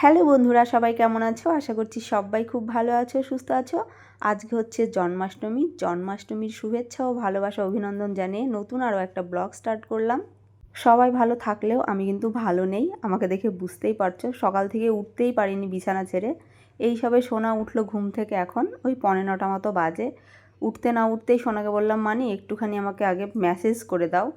Hello বন্ধুরা, সবাই কেমন আছো? আশা করছি সবাই খুব ভালো আছো, সুস্থ আছো। আজকে হচ্ছে জন্মাষ্টমী। জন্মাষ্টমীর শুভেচ্ছা ও ভালোবাসা অভিনন্দন জানিয়ে নতুন আরও একটা ব্লগ স্টার্ট করলাম। সবাই ভালো থাকলেও আমি কিন্তু ভালো নেই, আমাকে দেখে বুঝতেই পারছ। সকাল থেকে উঠতেই পারিনি বিছানা ছেড়ে। এই সবে সোনা উঠল ঘুম থেকে এখন, ওই পনেরো নটা মতো বাজে। উঠতে না উঠতেই সোনাকে বললাম, মানি, একটুখানি আমাকে আগে মেসেজ করে দাও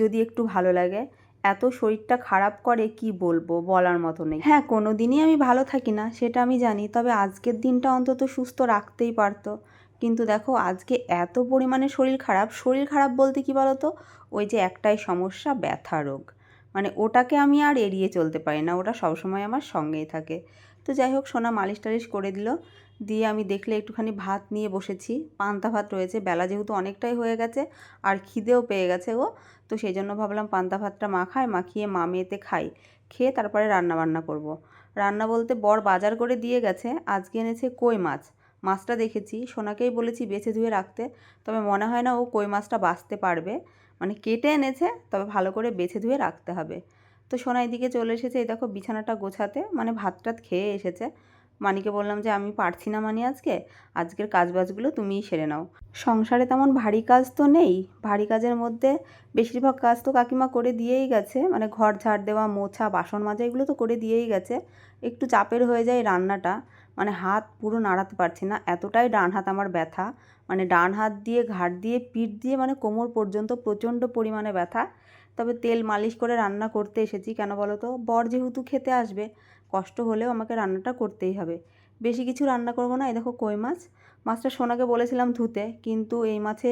যদি একটু ভালো লাগে। এত শরীরটা খারাপ করে কি বলব বলার মতো নেই। হ্যাঁ কোনো দিনই আমি ভালো থাকি না, সেটা আমি জানি, তবে আজকের দিনটা অন্তত সুস্থ রাখতেই পারতো। কিন্তু দেখো, আজকে এত পরিমাণে শরীর খারাপ শরীর খারাপ বলতে কি বলো তো ওই যে একটাই সমস্যা, ব্যথা রোগ। মানে ওটাকে আমি আর এড়িয়ে চলতে পারি না, ওটা সবসময় আমার সঙ্গেই থাকে। তো যাই হোক, সোনা মালিশ টালিশ করে দিল। দিয়ে আমি দেখলে একটুখানি ভাত নিয়ে বসেছি। পান্তা ভাত রয়েছে। বেলা যেহেতু অনেকটাই হয়ে গেছে আর খিদেও পেয়ে গেছে ও তো সেই জন্য ভাবলাম পান্তা ভাতটা মাখায় মাখিয়ে মা মেয়েতে খাই। খেয়ে তারপরে রান্না বান্না করব। রান্না বলতে বর বাজার করে দিয়ে গেছে। আজকে এনেছে কই মাছ। মাছটা দেখেছি। সোনাকেই বলেছি বেছে ধুয়ে রাখতে। তবে মনে হয় না ও কই মাছটা বাঁচতে পারবে। মানে কেটে এনেছে, তবে ভালো করে বেছে ধুয়ে রাখতে হবে। তো সোনা এদিকে চলে এসেছে। এই দেখো বিছানাটা গোছাতে। মানে ভাত টাত খেয়ে এসেছে। মানিকে বললাম যে, আমি পারছি না মানি আজকে, আজকের কাজবাজগুলো তুমিই সেরে নাও। সংসারে তেমন ভারী কাজ তো নেই, ভারী কাজের মধ্যে বেশিরভাগ কাজ তো কাকিমা করে দিয়েই গেছে মানে ঘর ঝাড় দেওয়া, মোছা, বাসন মাজা, এগুলো তো করে দিয়েই গেছে। একটু চাপের হয়ে যায় রান্নাটা মানে হাত পুরো নাড়াতে পারছি না, এতটাই ডান হাত আমার ব্যথা মানে ডান হাত দিয়ে ঘাট দিয়ে পিঠ দিয়ে মানে কোমর পর্যন্ত প্রচণ্ড পরিমাণে ব্যথা। তবে তেল মালিশ করে রান্না করতে এসেছি, কেন বলো তো? বর যেহেতু খেতে আসবে কষ্ট হলেও আমাকে রান্নাটা করতেই হবে। বেশি কিছু রান্না করব না, এই দেখো কই মাছ। মাছটা সোনাকে বলেছিলাম ধুতে, কিন্তু এই মাছে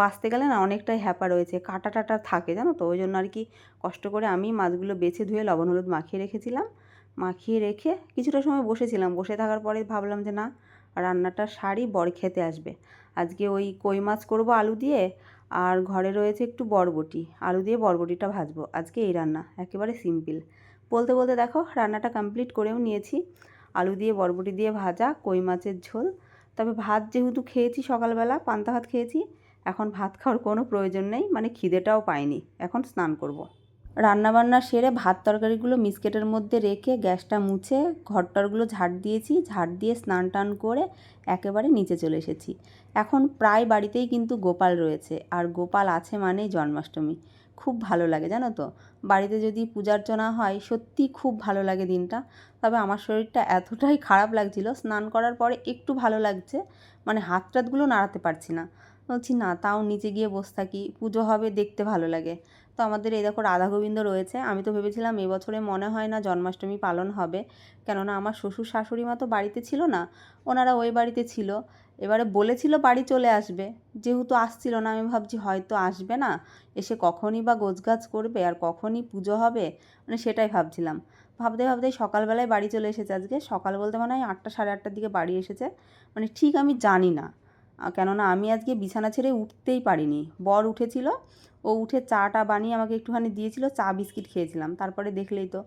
বাঁচতে গেলে না অনেকটাই হ্যাপা রয়েছে কাটা টাটা থাকে জানো তো, ওই জন্য আর কি কষ্ট করে আমি মাছগুলো বেছে ধুয়ে লবণ হলুদ মাখিয়ে রেখেছিলাম। মাখিয়ে রেখে কিছুটা সময় বসেছিলাম, বসে থাকার পরে ভাবলাম যে না, রান্নাটা সারি বর খেতে আসবে। আজকে ওই কই মাছ করব আলু দিয়ে আর ঘরে রয়েছে একটু বরবটি, আলু দিয়ে বরবটিটা ভাজবো। আজকে এই রান্না, একেবারে সিম্পল। বলতে বলতে দেখো, রান্নাটা কমপ্লিট করেও নিয়েছি। আলু দিয়ে বরবটি দিয়ে ভাজা, কই মাছের ঝোল। তবে ভাত যেহেতু খেয়েছি সকালবেলা, পান্তা ভাত খেয়েছি, এখন ভাত খাওয়ার কোনো প্রয়োজন নেই মানে খিদেটাও পাইনি। এখন স্নান করব। রান্নাবান্না সেরে ভাত তরকারিগুলো মিসকেটের মধ্যে রেখে গ্যাসটা মুছে ঘরটরগুলো ঝাড় দিয়েছি, ঝাড় দিয়ে স্নান টান করে একেবারে নিচে চলে এসেছি। এখন প্রায় বাড়িতেই কিন্তু গোপাল রয়েছে, আর গোপাল আছে মানেই জন্মাষ্টমী। খুব ভালো লাগে, জানো তো? বাড়িতে যদি পূজার্চনা হয়, সত্যি খুব ভালো লাগে দিনটা। তবে আমার শরীরটা এতটাই খারাপ লাগছিল, স্নান করার পরে একটু ভালো লাগছে মানে হাত টাতগুলো নাড়াতে পারছি না। বলছি, না, তাও নিচে গিয়ে বসে থাকি, পুজো হবে, দেখতে ভালো লাগে। তো আমাদের এই দেখো রাধা গোবিন্দ রয়েছে। আমি তো ভেবেছিলাম এবছরে মনে হয় না জন্মাষ্টমী পালন হবে। কেননা আমার শ্বশুর শাশুড়ি মা তো বাড়িতে ছিল না, ওনারা ওই বাড়িতে ছিল। এবারে বলেছিল বাড়ি চলে আসবে। যেহেতু আসছিল না, আমি ভাবছি হয়তো আসবে না। এসে কখনই বা গোছগাছ করবে আর কখনই পুজো হবে মানে সেটাই ভাবছিলাম। ভাবতে ভাবতে সকালবেলায় বাড়ি চলে এসেছে আজকে। সকাল বলতে মনে হয় আটটা সাড়ে আটটার দিকে বাড়ি এসেছে। মানে ঠিক আমি জানি না। কেননা আমি আজকে বিছানা ছেড়ে উঠতেই পারিনি। বর উঠেছিল ও উঠে চাটা বানিয়ে আমাকে একটুখানি দিয়েছিল, চা, বিস্কিট খেয়েছিলাম। তারপরে দেখলেই তো,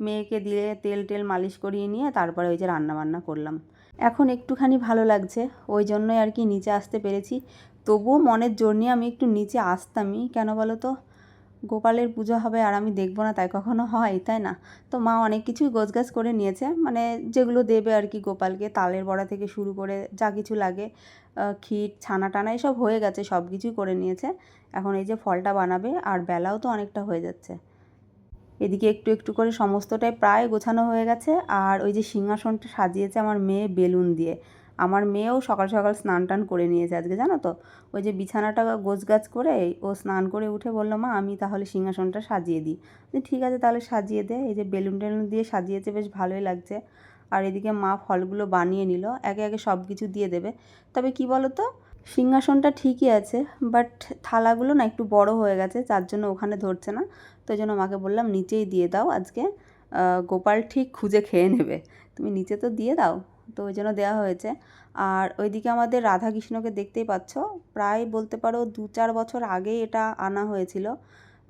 মেয়েকে দিয়ে তেল টেল মালিশ করিয়ে নিয়ে তারপরে ওই যে রান্না বান্না করলাম। এখন একটুখানি ভালো লাগছে, ওই জন্যই আর কি নিচে আসতে পেরেছি। তবুও মনের জন্যে নিয়ে আমি একটু নিচে আসতামই, কেন বলো তো? গোপালের পুজো হবে আর আমি দেখব না, তাই কখনো হয়, তাই না? তো মা অনেক কিছুই গোছগাছ করে নিয়েছে মানে যেগুলো দেবে আর কি গোপালকে, তালের বড়া থেকে শুরু করে যা কিছু লাগে ক্ষীর, ছানা টানা এসব হয়ে গেছে, সব কিছুই করে নিয়েছে। এখন এই যে ফলটা বানাবে, আর বেলাও তো অনেকটা হয়ে যাচ্ছে। এদিকে একটু একটু করে সমস্তটাই প্রায় গোছানো হয়ে গেছে, আর ওই যে সিংহাসনটা সাজিয়েছে আমার মেয়ে বেলুন দিয়ে। আমার মেয়েও সকাল সকাল স্নান টান করে নিয়েছে আজকে, জানো তো? ওই যে বিছানাটা গোছগাছ করে ও স্নান করে উঠে বলল, মা, আমি তাহলে সিংহাসনটা সাজিয়ে দিই। ঠিক আছে, তাহলে সাজিয়ে দে। এই যে বেলুন টেলুন দিয়ে সাজিয়েছে, বেশ ভালোই লাগছে। আর এদিকে মা ফলগুলো বানিয়ে নিল, একে একে সব কিছু দিয়ে দেবে। তবে কি বলো তো সিংহাসনটা ঠিকই আছে, বাট থালাগুলো না একটু বড় হয়ে গেছে, যার জন্য ওখানে ধরছে না। তো জন্য মাকে বললাম, নিচেই দিয়ে দাও আজকে। গোপাল ঠিক খুঁজে খেয়ে নেবে। তুমি নিচে তো দিয়ে দাও। তো ওই জন্য দেওয়া হয়েছে। আর ওইদিকে আমাদের রাধাকৃষ্ণকে দেখতেই পাচ্ছ, প্রায় বলতে পারো দু চার বছর আগে এটা আনা হয়েছিল।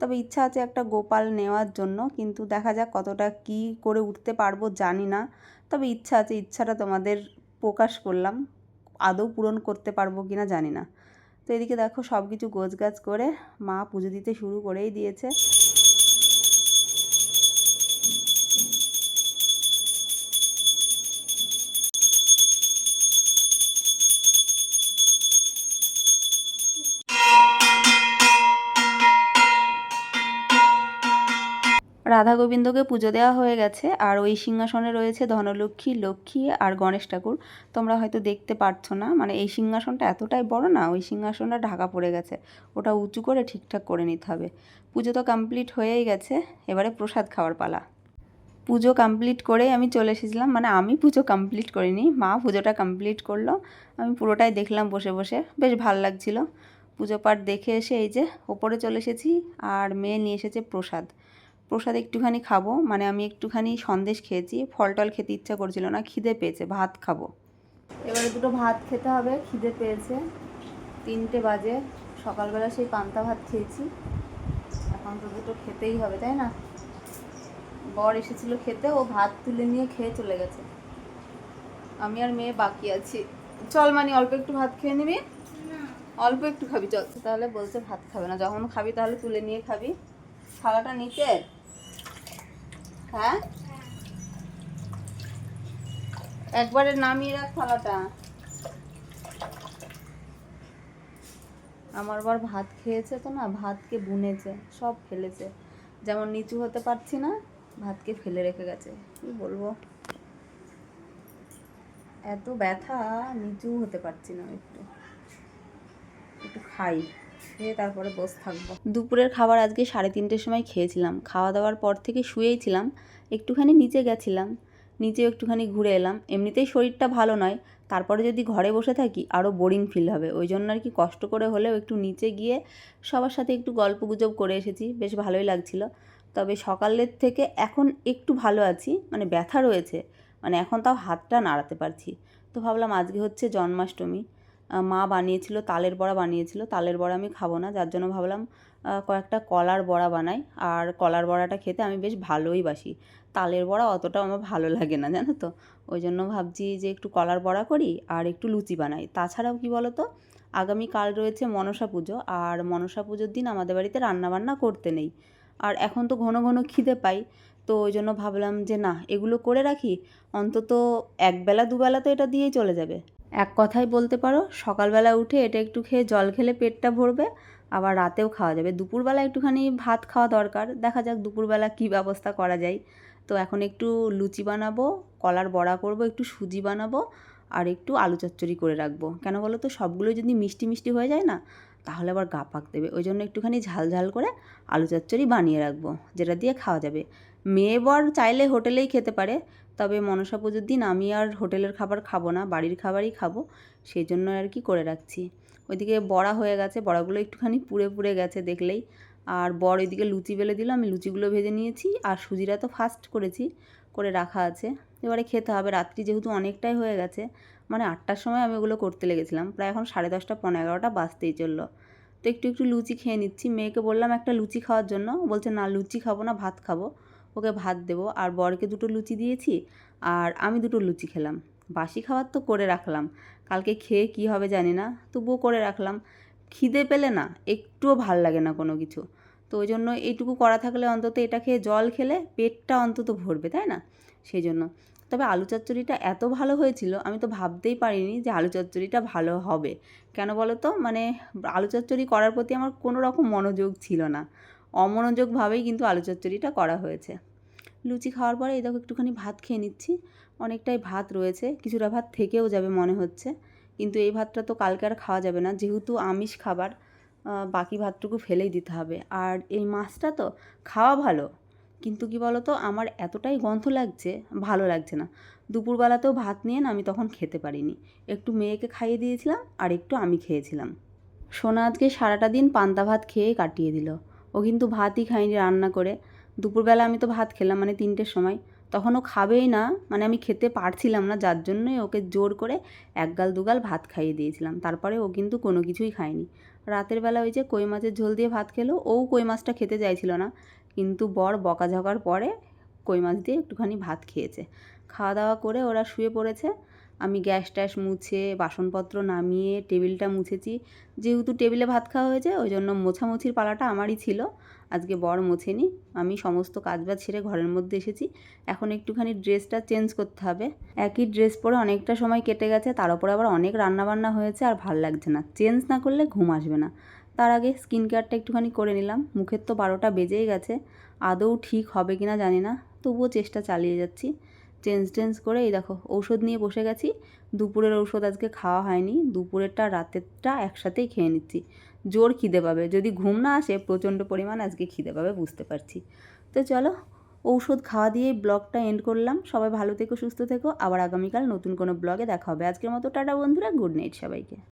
তবে ইচ্ছা আছে একটা গোপাল নেওয়ার জন্য, কিন্তু দেখা যাক কতটা কি করে উঠতে পারব জানি না। তবে ইচ্ছা আছে, ইচ্ছাটা তোমাদের প্রকাশ করলাম। আদৌ পূরণ করতে পারব কি না জানি না। তো এদিকে দেখো সব কিছু গোছগাছ করে মা পুজো দিতে শুরু করেই দিয়েছে। রাধা গোবিন্দকে পুজো দেওয়া হয়ে গেছে, আর ওই সিংহাসনে রয়েছে ধনলক্ষ্মী, লক্ষ্মী আর গণেশ ঠাকুর। তোমরা হয়তো দেখতে পারছ না মানে এই সিংহাসনটা এতটাই বড় না, ওই সিংহাসনটা ঢাকা পড়ে গেছে। ওটা উঁচু করে ঠিকঠাক করে নিতে হবে। পুজো তো কমপ্লিট হয়েই গেছে, এবারে প্রসাদ খাওয়ার পালা। পুজো কমপ্লিট করে আমি চলে এসেছিলাম মানে আমি পুজো কমপ্লিট করিনি, মা পুজোটা কমপ্লিট করল। আমি পুরোটাই দেখলাম বসে বসে, বেশ ভালো লাগছিল। পুজো পাঠ দেখে এসে এই যে ওপরে চলে এসেছি, আর মেয়ে নিয়ে এসেছে প্রসাদ। প্রসাদ একটুখানি খাব মানে আমি একটুখানি সন্দেশ খেয়েছি ফল টল খেতে ইচ্ছা করছিল না খিদে পেয়েছে ভাত খাব। এবারে দুটো ভাত খেতে হবে খিদে পেয়েছে তিনটে বাজে সকালবেলা সেই পান্তা ভাত খেয়েছি এখন তো দুটো খেতেই হবে তাই না? বর এসেছিল খেতে ও ভাত তুলে নিয়ে খেয়ে চলে গেছে। আমি আর মেয়ে বাকি আছি। চল মানে অল্প একটু ভাত খেয়ে নিবি? অল্প একটু খাবি চল। তাহলে বলছে ভাত খাবে না যখন খাবি তাহলে তুলে নিয়ে খাবি। থালাটা নিচে হ্যাঁ? একবারে নামিয়ে রাখ থালাটা। আমার বার ভাত খেয়েছে তো না, ভাতকে বুনেছে, সব ফেলেছে। যেমন নিচু হতে পারছি না, ভাতকে ফেলে রেখে গেছে। কি বলব? এত ব্যথা নিচু হতে পারছি না একটু। একটু খাই। খেয়ে তারপরে বসে থাকব। দুপুরের খাবার আজকে সাড়ে তিনটের সময় খেয়েছিলাম। খাওয়া দাওয়ার পর থেকে শুয়েই ছিলাম। একটুখানি নিচে গেছিলাম। নিচে একটুখানি ঘুরে এলাম। এমনিতেই শরীরটা ভালো নয়। তারপরে যদি ঘরে বসে থাকি আরও বোরিং ফিল হবে। ওই জন্য আর কি কষ্ট করে হলেও একটু নিচে গিয়ে সবার সাথে একটু গল্প গুজব করে এসেছি। বেশ ভালোই লাগছিল। তবে সকালের থেকে এখন একটু ভালো আছি। মানে ব্যথা রয়েছে। মানে এখন তাও হাতটা নাড়াতে পারছি। তো ভাবলাম আজকে হচ্ছে জন্মাষ্টমী। মা বানিয়েছিল, তালের বড়া বানিয়েছিল, তালের বড়া আমি খাব না। যার জন্য ভাবলাম কয়েকটা কলার বড়া বানাই। আর কলার বড়াটা খেতে আমি বেশ ভালোই বাসি। তালের বড়া অতটা আমার ভালো লাগে না, জানো তো? ওই জন্য ভাবছি যে একটু কলার বড়া করি আর একটু লুচি বানাই। তাছাড়াও কি বলো তো আগামীকাল রয়েছে মনসা পুজো আর মনসা পুজোর দিন আমাদের বাড়িতে রান্নাবান্না করতে নেই। আর এখন তো ঘন ঘন খিদে পাই, তো ওই জন্য ভাবলাম যে না, এগুলো করে রাখি। অন্তত একবেলা, দুবেলা তো এটা দিয়েই চলে যাবে। এক কথায় বলতে পারো, সকালবেলা উঠে এটা একটু খেয়ে জল খেলে পেটটা ভরবে, আবার রাতেও খাওয়া যাবে। দুপুরবেলা একটুখানি ভাত খাওয়া দরকার, দেখা যাক দুপুরবেলা কী ব্যবস্থা করা যায়। তো এখন একটু লুচি বানাবো, কলার বড়া করব, একটু সুজি বানাবো, আর একটু আলু চচ্চড়ি করে রাখব। কেন বলো তো সবগুলো যদি মিষ্টি মিষ্টি হয়ে যায় না, তাহলে আবার গা পাক দেবে। ওই জন্য একটুখানি ঝাল ঝাল করে আলু চচ্চড়ি বানিয়ে রাখব, যেটা দিয়ে খাওয়া যাবে। মেয়ে বর চাইলে হোটেলেই খেতে পারে, তবে মনসা পুজোর দিন আমি আর হোটেলের খাবার খাব না, বাড়ির খাবারই খাব, সেই জন্য আর কি করে রাখছি। ওইদিকে বড়া হয়ে গেছে, বড়াগুলো একটুখানি পুড়ে পুড়ে গেছে দেখলেই। আর বর ওইদিকে লুচি বেলে দিল, আমি লুচিগুলো ভেজে নিয়েছি, আর সুজিরা তো ফাস্ট করেছি, করে রাখা আছে। এবারে খেতে হবে, রাত্রি যেহেতু অনেকটাই হয়ে গেছে মানে আটটার সময় আমি ওগুলো করতে লেগেছিলাম, প্রায় এখন সাড়ে দশটা পনেরো এগারোটা বাজতেই চলল। তো একটু একটু লুচি খেয়ে নিচ্ছি, মেয়েকে বললাম একটা লুচি খাওয়ার জন্য বলছে, না, লুচি খাব না, ভাত খাব। ওকে ভাত দেবো, আর বরকে দুটো লুচি দিয়েছি, আর আমি দুটো লুচি খেলাম। বাসি খাবার তো করে রাখলাম। কালকে খেয়ে কি হবে জানি না, তবুও করে রাখলাম। খিদে পেলে না, একটুও ভালো লাগে না কোনো কিছু। তো ওই জন্য এইটুকু করা থাকলে অন্তত এটা খেয়ে জল খেলে পেটটা অন্তত ভরবে, তাই না? সেই জন্য। তবে আলু চচ্চড়িটা এত ভালো হয়েছিল, আমি তো ভাবতেই পারিনি যে আলু চচ্চড়িটা ভালো হবে। কেন বলো তো? মানে আলু চচ্চড়ি করার প্রতি আমার কোনো রকম মনোযোগ ছিল না। অমনোযোগভাবেই কিন্তু আলু চচ্চড়িটা করা হয়েছে। লুচি খাওয়ার পরে এই দেখো একটুখানি ভাত খেয়ে নিচ্ছি। অনেকটাই ভাত রয়েছে, কিছুটা ভাত থেকেও যাবে মনে হচ্ছে। কিন্তু এই ভাতটা তো কালকে আর খাওয়া যাবে না, যেহেতু আমিষ খাবার বাকি ভাতটুকু ফেলেই দিতে হবে। আর এই মাছটা তো খাওয়া ভালো, কিন্তু কি বলো তো আমার এতটাই গন্ধ লাগছে, ভালো লাগছে না। দুপুরবেলাতেও ভাত নিয়ে না আমি তখন খেতে পারিনি। একটু মেয়েকে খাইয়ে দিয়েছিলাম আর একটু আমি খেয়েছিলাম। সোনা আজকে সারাটা দিন পান্তা ভাত খেয়ে কাটিয়ে দিল। ও কিন্তু ভাতই খায়নি রান্না করে। দুপুরবেলা আমি তো ভাত খেলাম মানে তিনটের সময়। তখন ও খাবেই না মানে আমি খেতে পারছিলাম না, যার জন্যই ওকে জোর করে এক গাল দুগাল ভাত খাইয়ে দিয়েছিলাম। তারপরে ও কিন্তু কোনো কিছুই খায়নি। রাতের বেলা ওই যে কই মাছের ঝোল দিয়ে ভাত খেলো ও কই মাছটা খেতে চাইছিল না। কিন্তু বর বকাঝকার পরে কই মাছ দিয়ে একটুখানি ভাত খেয়েছে। খাওয়া দাওয়া করে ওরা শুয়ে পড়েছে। আমি গ্যাস ট্যাস মুছে, বাসনপত্র নামিয়ে, টেবিলটা মুছেছি। যেহেতু টেবিলে ভাত খাওয়া হয়েছে, ওই জন্য মোছামুছির পালাটা আমারই ছিল। আজকে বর মোছেনি। আমি সমস্ত কাজবাজ ছেড়ে ঘরের মধ্যে এসেছি। এখন একটুখানি ড্রেসটা চেঞ্জ করতে হবে। একই ড্রেস পরে অনেকটা সময় কেটে গেছে, তার উপরে আবার অনেক রান্নাবান্না হয়েছে আর ভালো লাগছে না। চেঞ্জ না করলে ঘুম আসবে না। তার আগে স্কিন কেয়ারটা একটুখানি করে নিলাম। মুখের তো বারোটা বেজেই গেছে। আদৌ ঠিক হবে কি না জানি না, তবুও চেষ্টা চালিয়ে যাচ্ছি। চেঞ্জ টেঞ্জ করে এই দেখো, ঔষধ নিয়ে বসে গেছি। দুপুরের ঔষধ আজকে খাওয়া হয়নি। দুপুরেরটা রাতেরটা একসাথেই খেয়ে নিচ্ছি। জোর খিদে পাবে। যদি ঘুম না আসে, প্রচণ্ড পরিমাণ আজকে খিদে পাবে, বুঝতে পারছি। তো চলো, ঔষধ খাওয়া দিয়েই ব্লগটা এন্ড করলাম। সবাই ভালো থেকো, সুস্থ থেকো। আবার আগামীকাল নতুন কোনো ব্লগে দেখা হবে। আজকের মতো টাটা বন্ধুরা, গুড নাইট সবাইকে।